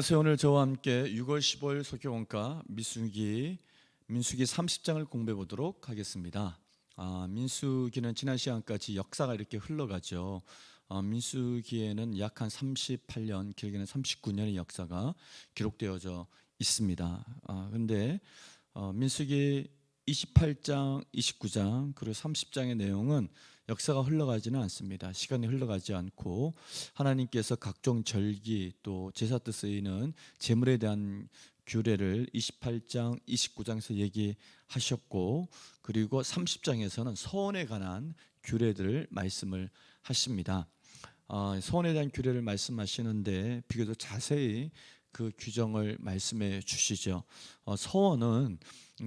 안녕하세요. 오늘 저와 함께 6월 15일 속교원가 민수기 민수기 30장을 공부해 보도록 하겠습니다. 아, 민수기는 지난 시간까지 역사가 이렇게 흘러가죠. 어, 민수기에는 약 한 38년, 길게는 39년의 역사가 기록되어져 있습니다. 아, 그런데 어, 민수기 28장, 29장 그리고 30장의 내용은 역사가 흘러가지는 않습니다. 시간이 흘러가지 않고 하나님께서 각종 절기 또 제사 때 쓰이는 제물에 대한 규례를 28장, 29장에서 얘기하셨고 그리고 30장에서는 서원에 관한 규례들을 말씀을 하십니다. 어, 서원에 대한 규례를 말씀하시는데 비교적 자세히 그 규정을 말씀해 주시죠. 어, 서원은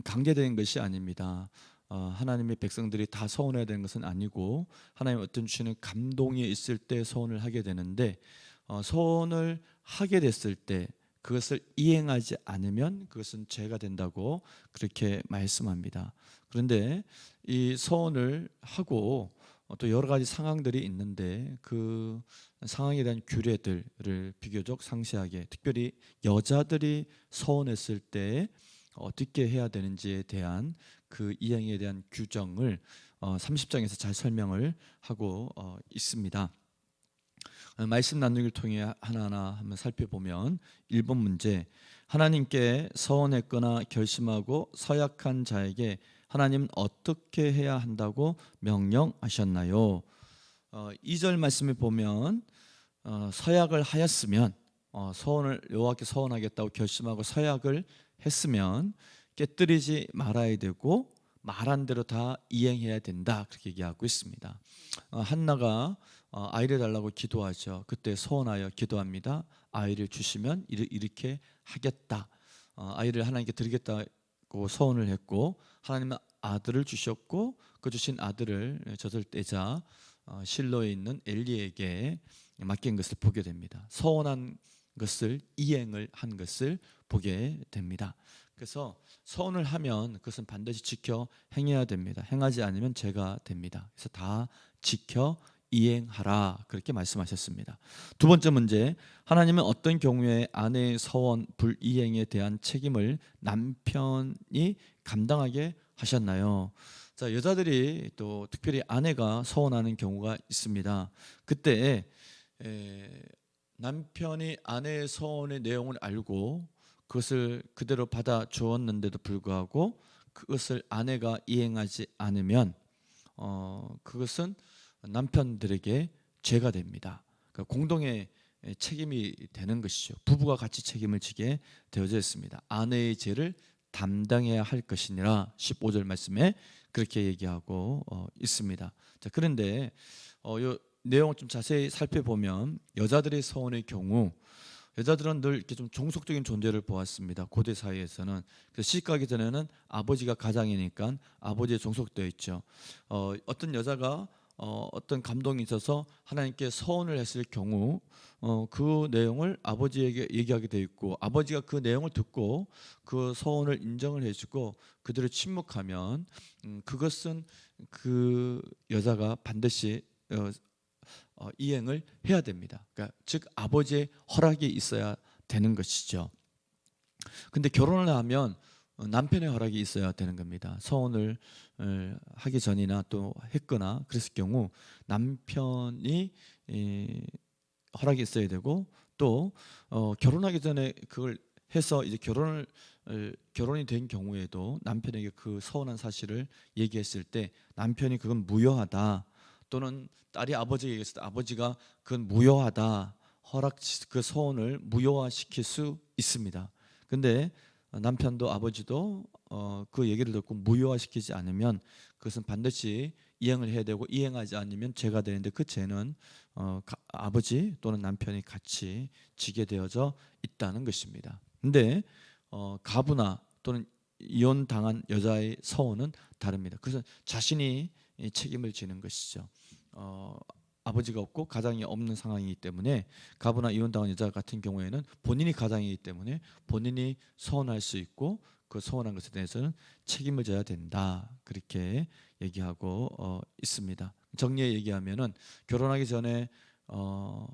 강제된 것이 아닙니다. 어, 하나님의 백성들이 다 서원해야 되는 것은 아니고 하나님 어떤 주시는 감동이 있을 때 서원을 하게 되는데 어, 서원을 하게 됐을 때 그것을 이행하지 않으면 그것은 죄가 된다고 그렇게 말씀합니다. 그런데 이 서원을 하고 어, 또 여러 가지 상황들이 있는데 그 상황에 대한 규례들을 비교적 상세하게 특별히 여자들이 서원했을 때 어떻게 해야 되는지에 대한 그 이행에 대한 규정을 어, 30장에서 잘 설명을 하고 어, 있습니다. 어, 말씀 나누기를 통해 하나하나 한번 살펴보면 1번 문제 하나님께 서원했거나 결심하고 서약한 자에게 하나님은 어떻게 해야 한다고 명령하셨나요? 어, 2절 말씀에 보면 어, 서약을 하였으면 어, 서원을 여호와께 서원하겠다고 결심하고 서약을 했으면 깨뜨리지 말아야 되고 말한 대로 다 이행해야 된다 그렇게 얘기하고 있습니다. 어, 한나가 어, 아이를 달라고 기도하죠. 그때 소원하여 기도합니다. 아이를 주시면 이렇게 하겠다. 어, 아이를 하나님께 드리겠다 고 소원을 했고 하나님은 아들을 주셨고 그 주신 아들을 젖을 떼자 어, 실로에 있는 엘리에게 맡긴 것을 보게 됩니다. 서원한 것을 이행을 한 것을 보게 됩니다. 그래서 서원을 하면 그것은 반드시 지켜 행해야 됩니다. 행하지 않으면 죄가 됩니다. 그래서 다 지켜 이행하라 그렇게 말씀하셨습니다. 두 번째 문제 하나님은 어떤 경우에 아내의 서원 불이행에 대한 책임을 남편이 감당하게 하셨나요? 자 여자들이 또 특별히 아내가 서원하는 경우가 있습니다. 그때 에, 남편이 아내의 서원의 내용을 알고 그것을 그대로 받아 주었는데도 불구하고 그것을 아내가 이행하지 않으면 어, 그것은 남편들에게 죄가 됩니다. 그러니까 공동의 책임이 되는 것이죠. 부부가 같이 책임을 지게 되어져 있습니다. 아내의 죄를 담당해야 할 것이니라 15절 말씀에 그렇게 얘기하고 어, 있습니다. 자, 그런데 어, 요 내용을 좀 자세히 살펴보면 여자들의 서원의 경우 여자들은 늘 이렇게 좀 종속적인 존재를 보았습니다. 고대 사회에서는 시집가기 전에는 아버지가 가장이니까 아버지에 종속되어 있죠. 어, 어떤 여자가 어, 어떤 감동이 있어서 하나님께 서원을 했을 경우 어, 그 내용을 아버지에게 얘기하게 돼 있고 아버지가 그 내용을 듣고 그 서원을 인정을 해주고 그들을 침묵하면 음, 그것은 그 여자가 반드시 어, 어, 이행을 해야 됩니다. 그러니까 즉 아버지의 허락이 있어야 되는 것이죠. 근데 결혼을 하면 어, 남편의 허락이 있어야 되는 겁니다. 서원을 어, 하기 전이나 또 했거나 그랬을 경우 남편이 이, 허락이 있어야 되고 또 어, 결혼하기 전에 그걸 해서 이제 결혼을 어, 결혼이 된 경우에도 남편에게 그 서운한 사실을 얘기했을 때 남편이 그건 무효하다 또는 딸이 아버지에게 얘기했을 때 아버지가 그건 무효하다 허락 그 서원을 무효화시킬 수 있습니다. 근데 남편도 아버지도 어, 그 얘기를 듣고 무효화시키지 않으면 그것은 반드시 이행을 해야 되고 이행하지 않으면 죄가 되는데 그 죄는 어, 가, 아버지 또는 남편이 같이 지게 되어져 있다는 것입니다. 근데 어, 가부나 또는 이혼 당한 여자의 서원은 다릅니다. 그래서 자신이 이 책임을 지는 것이죠. 어, 아버지가 없고 가장이 없는 상황이기 때문에 가부나 이혼당한 여자 같은 경우에는 본인이 가장이기 때문에 본인이 서원할 수 있고 그 서원한 것에 대해서는 책임을 져야 된다 그렇게 얘기하고 어, 있습니다. 정리해 얘기하면은 결혼하기 전에 어,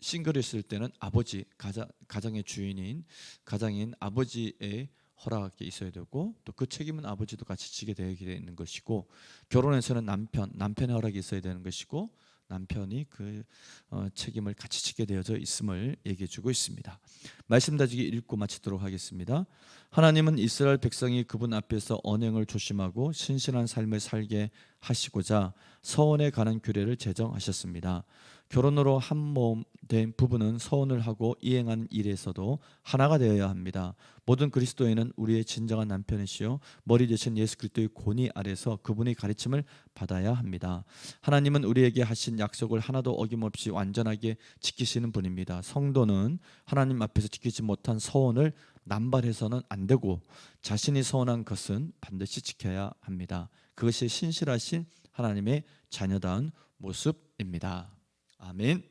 싱글이었을 때는 아버지 가장 가정의 주인인 가장인 아버지의 허락이 있어야 되고 또 그 책임은 아버지도 같이 지게 되는 것이고 결혼해서는 남편 남편의 허락이 있어야 되는 것이고 남편이 그 어, 책임을 같이 지게 되어져 있음을 얘기해 주고 있습니다. 말씀 다지기 읽고 마치도록 하겠습니다. 하나님은 이스라엘 백성이 그분 앞에서 언행을 조심하고 신실한 삶을 살게 하시고자 서원에 관한 규례를 제정하셨습니다. 결혼으로 한 몸 된 부부는 서원을 하고 이행한 일에서도 하나가 되어야 합니다. 모든 그리스도인은 우리의 진정한 남편이시요 머리 대신 예수 그리스도의 권위 아래서 그분의 가르침을 받아야 합니다. 하나님은 우리에게 하신 약속을 하나도 어김없이 완전하게 지키시는 분입니다. 성도는 하나님 앞에서 지키지 못한 서원을 남발해서는 안 되고 자신이 서원한 것은 반드시 지켜야 합니다. 그것이 신실하신 하나님의 자녀다운 모습입니다. 아멘.